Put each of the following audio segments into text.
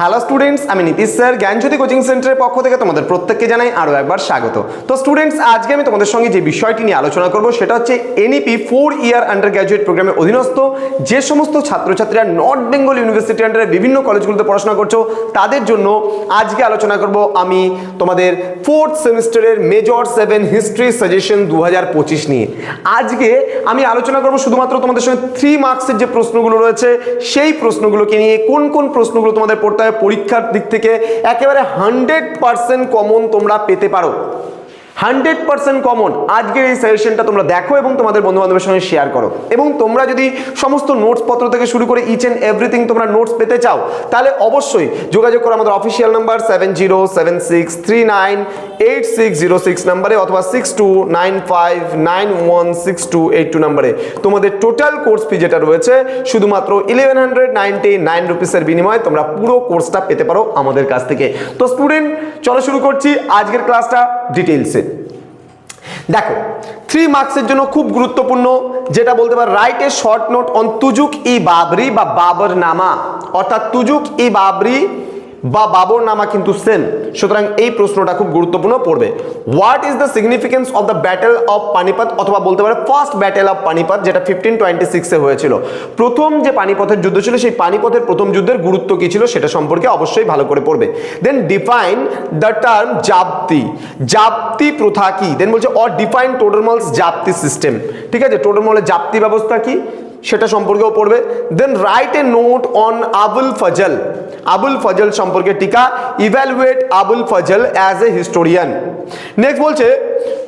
Hello students আমি Nitish sir, জ্ঞানজ্যোতি coaching সেন্টারের পক্ষ থেকে তোমাদের প্রত্যেককে জানাই আরও একবার স্বাগত। তো স্টুডেন্টস আজকে আমি তোমাদের সঙ্গে যে বিষয়টি নিয়ে আলোচনা করব, সেটা হচ্ছে NEP four year undergraduate প্রোগ্রামের অধীনস্থ যে সমস্ত ছাত্রছাত্রীরা নর্থ বেঙ্গল ইউনিভার্সিটি আন্ডারে বিভিন্ন কলেজগুলোতে পড়াশোনা করছ, তাদের জন্য আজকে আলোচনা করব আমি তোমাদের ফোর্থ সেমিস্টারের মেজর সেভেন হিস্ট্রি সাজেশন দু হাজার পঁচিশ নিয়ে। আজকে আমি আলোচনা করব শুধুমাত্র তোমাদের সঙ্গে থ্রি মার্কসের যে প্রশ্নগুলো রয়েছে, সেই প্রশ্নগুলোকে নিয়ে কোন কোন প্রশ্নগুলো তোমাদের পড়তে পরীক্ষার দিক থেকে একেবারে হান্ড্রেড পার্সেন্ট কমন তোমরা পেতে পারো। হান্ড্রেড পার্সেন্ট কমন আজকের এই সাজেশনটা তোমরা দেখো এবং তোমাদের বন্ধু বান্ধবের সঙ্গে শেয়ার করো। এবং তোমরা যদি সমস্ত নোটস পত্র থেকে শুরু করে ইচ অ্যান্ড এভরিথিং তোমরা নোটস পেতে চাও, তাহলে অবশ্যই যোগাযোগ করো আমাদের official number seven zero seven six three nine eight six zero six নাম্বারে অথবা six two nine five nine one six two eight two নাম্বারে তোমাদের টোটাল কোর্স ফি যেটা রয়েছে, শুধুমাত্র ইলেভেন হান্ড্রেড নাইনটি নাইন রুপিসের বিনিময়ে তোমরা পুরো কোর্সটা পেতে পারো আমাদের কাছ থেকে। তো স্টুডেন্ট চলো শুরু করছি আজকের ক্লাসটা ডিটেলসে দেখো থ্রি মার্কসের জন্য খুব গুরুত্বপূর্ণ যেটা বলতে পারো write a short note on Tuzuk i Baburi বা বাবর নামা অর্থাৎ তুজুক ই বাবরি বা বাবর নামা কিন্তু সেম সুতরাং এই প্রশ্নটা খুব গুরুত্বপূর্ণ পড়বে। What is the significance of the battle of Panipat অথবা বলতে পারে ফার্স্ট ব্যাটেল অফ পানিপথ যেটা ফিফটিন টোয়েন্টি সিক্সে হয়েছিল। প্রথম যে পানিপথের যুদ্ধ ছিল সেই পানিপথের প্রথম যুদ্ধের গুরুত্ব কী ছিল সেটা সম্পর্কে অবশ্যই ভালো করে পড়বে। Then define the term zabti zabti প্রথা কি? দেন বলছে or define Todarmal's zabti system ঠিক আছে? টোটালমলের জাপ্তি ব্যবস্থা কি? সেটা সম্পর্কেও পড়বে। Then write a note on Abul Fazl Abul Fazl সম্পর্কে টিকা evaluate Abul Fazl as a historian next বলছে,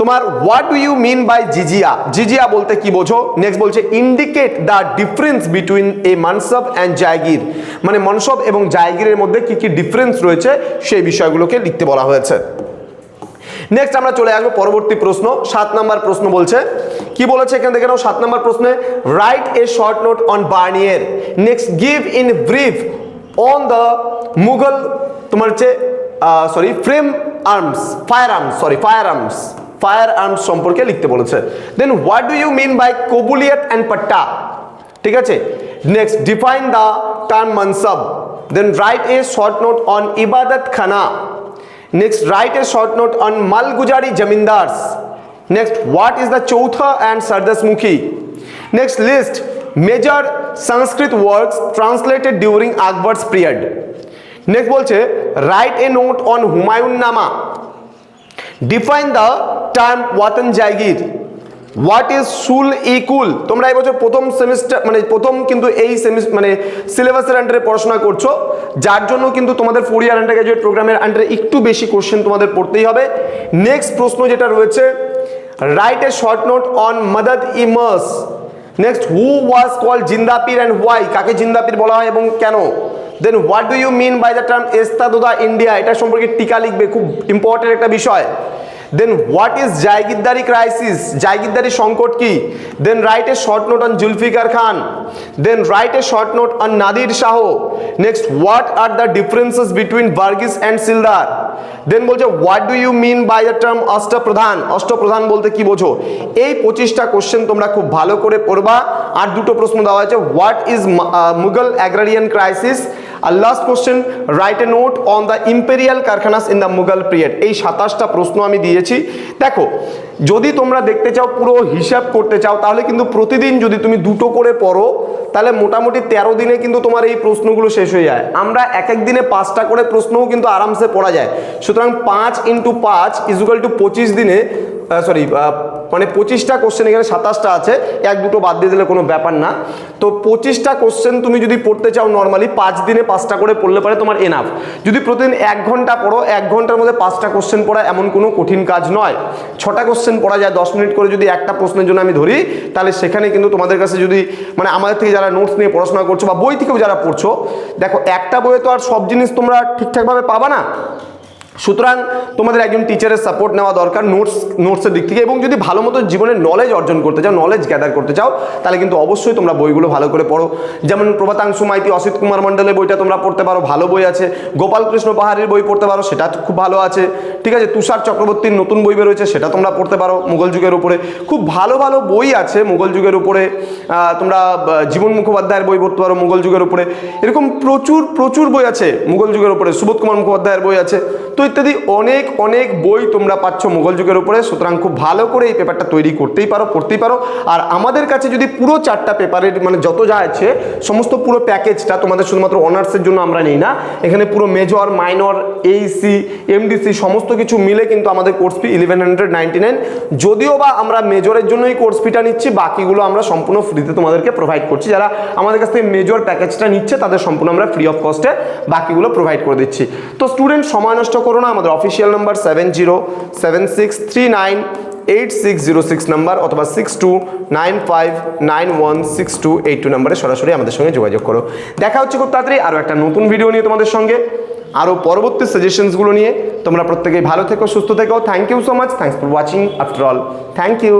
তোমার what do you mean by jizya jizya বলতে কি বোঝো? নেক্সট বলছে indicate the difference between a mansab and jagir মানে মনসব এবং জায়গিরের মধ্যে কি কি ডিফারেন্স রয়েছে, সেই বিষয়গুলোকে লিখতে বলা হয়েছে। নেক্সট আমরা চলে আসব পরবর্তী প্রশ্ন। সাত নাম্বার প্রশ্ন বলছে, কি বলেছে এখান থেকে সাত নাম্বার প্রশ্নে write a short note on Bernier next give in brief on the Mughal তোমার হচ্ছে sorry frame arms firearms sorry firearms firearms সম্পর্কে লিখতে বলেছে। Then what do you mean by kabuliyat and patta ঠিক আছে? Next define the term mansab then write a short note on Ibadat Khana next write a short note on malguzari Jamindars. Next what is the Chautha and Sardasmukhi? Next list major Sanskrit works translated during Akbar's period. Next বলছে, write a note on Humayun Nama. Define the term Watan Jaigir. What is sulh ikul তোমরা এই বছর প্রথম semester মানে প্রথম কিন্তু এই semester মানে সিলেবাসের আন্ডারে পড়াশোনা করছ, যার জন্য কিন্তু তোমাদের ফোর ইয়ার আন্ডার গ্রাজুয়েট প্রোগ্রামের আন্ডারে একটু বেশি কোশ্চেন তোমাদের পড়তেই হবে নেক্সট প্রশ্ন যেটা রয়েছে write a short note on madad imash next who was call Zindapir and why কাকে জিন্দাপির বলা হয় এবং কেন? Then what do you mean by the term এস্তাদুদা India এটা সম্পর্কে টিকা লিখবে, খুব ইম্পর্টেন্ট একটা বিষয়। Then what is jagirdari crisis jagirdari সংকট কি? Then write a short note on Zulfiqar Khan then write a short note on Nadir Shah next what are the differences between bargir and silahdar then বলছে what do you mean by the term Ashtapradhan Ashtapradhan বলতে কি বোঝো? এই পঁচিশটা question তোমরা খুব ভালো করে পড়বা। আর দুটো প্রশ্ন দেওয়া হয়েছে what is Mughal agrarian crisis R last question write a note on the imperial karkhanas in the Mughal period এই সাতাশটা প্রশ্ন আমি দিয়েছি। দেখো, যদি তোমরা দেখতে চাও, পুরো হিসাব করতে চাও, তাহলে কিন্তু প্রতিদিন যদি তুমি দুটো করে পড়ো, তাহলে মোটামুটি তেরো দিনে কিন্তু তোমার এই প্রশ্নগুলো শেষ হয়ে যায়। আমরা এক এক দিনে পাঁচটা করে প্রশ্নও কিন্তু আরামসে পড়া যায়। সুতরাং পাঁচ ইন্টু পাঁচ ইজুকাল টু পঁচিশ দিনে সরি মানে পঁচিশটা কোশ্চেন এখানে সাতাশটা আছে, এক দুটো বাদ দিয়ে দিলে কোনো ব্যাপার না। তো পঁচিশটা কোশ্চেন তুমি যদি পড়তে চাও নর্মালি পাঁচ দিনে পাঁচটা করে পড়লে পারে তোমার এনাফ যদি প্রতিদিন এক ঘণ্টা পড়ো, এক ঘণ্টার মধ্যে পাঁচটা কোশ্চেন পড়া এমন কোনো কঠিন কাজ নয়। ছটা কোশ্চেন পড়া যায়, দশ মিনিট করে যদি একটা প্রশ্নের জন্য আমি ধরি, তাহলে সেখানে কিন্তু তোমাদের কাছে যদি মানে আমাদের থেকে যারা নোটস নিয়ে পড়াশোনা করছ বা বই থেকেও যারা পড়ছো, দেখো একটা বইয়ে তো আর সব জিনিস তোমরা ঠিকঠাকভাবে পাবা না। সুতরাং তোমাদের একজন টিচারের সাপোর্ট নেওয়া দরকার নোটস নোটসের দিক থেকে এবং যদি ভালো মতো জীবনের নলেজ অর্জন করতে চাও নলেজ গ্যাদার করতে চাও, তাহলে কিন্তু অবশ্যই তোমরা বইগুলো ভালো করে পড়ো। যেমন প্রভাতাংশু মাইতি, অসিত কুমার মণ্ডলের বইটা তোমরা পড়তে পারো, ভালো বই আছে। গোপালকৃষ্ণ পাহাড়ির বই পড়তে পারো, সেটা খুব ভালো আছে। ঠিক আছে, তুষার চক্রবর্তীর নতুন বই বেরোয়েছে, সেটা তোমরা পড়তে পারো মুঘল যুগের উপরে। খুব ভালো ভালো বই আছে মুঘল যুগের উপরে তোমরা জীবন মুখোপাধ্যায়ের বই পড়তে পারো মুঘল যুগের উপরে। এরকম প্রচুর প্রচুর বই আছে মুঘল যুগের উপরে, সুবোধ কুমার মুখোপাধ্যায়ের বই আছে। তো ইত্যাদি অনেক অনেক বই তোমরা পাচ্ছ মুঘল যুগের উপরে, সুতরাং খুব ভালো করে এই পেপারটা তৈরি করতেই পারো, পড়তেই পারো। আর আমাদের কাছে যদি পুরো চারটা পেপারের মানে যত যা আছে, সমস্ত পুরো প্যাকেজটা তোমাদের শুধুমাত্র অনার্সের জন্য আমরা নিই না। এখানে পুরো মেজর মাইনর এইসি এমডিসি সমস্ত কিছু মিলে কিন্তু আমাদের course fee eleven hundred ninety nine যদিও বা আমরা মেজরের জন্যই কোর্স ফিটা নিচ্ছি, বাকিগুলো আমরা সম্পূর্ণ ফ্রিতে তোমাদেরকে প্রোভাইড করছি। যারা আমাদের কাছ থেকে মেজর প্যাকেজটা নিচ্ছে, তাদের সম্পূর্ণ আমরা ফ্রি অফ কস্টে বাকিগুলো প্রোভাইড করে দিচ্ছি। তো স্টুডেন্ট সময় নষ্ট করো না, আমাদের official number seven zero seven six three nine eight six zero six number অথবা six two nine five nine one six two eight two নাম্বারে সরাসরি আমাদের সঙ্গে যোগাযোগ করো। দেখা হচ্ছে খুব তাড়াতাড়ি আরও একটা নতুন ভিডিও নিয়ে তোমাদের সঙ্গে। আরও পরবর্তী সাজেশনসগুলো নিয়ে তোমরা প্রত্যেকেই ভালো থেকো, সুস্থ থেকো। Thank you so much thanks for watching after all thank you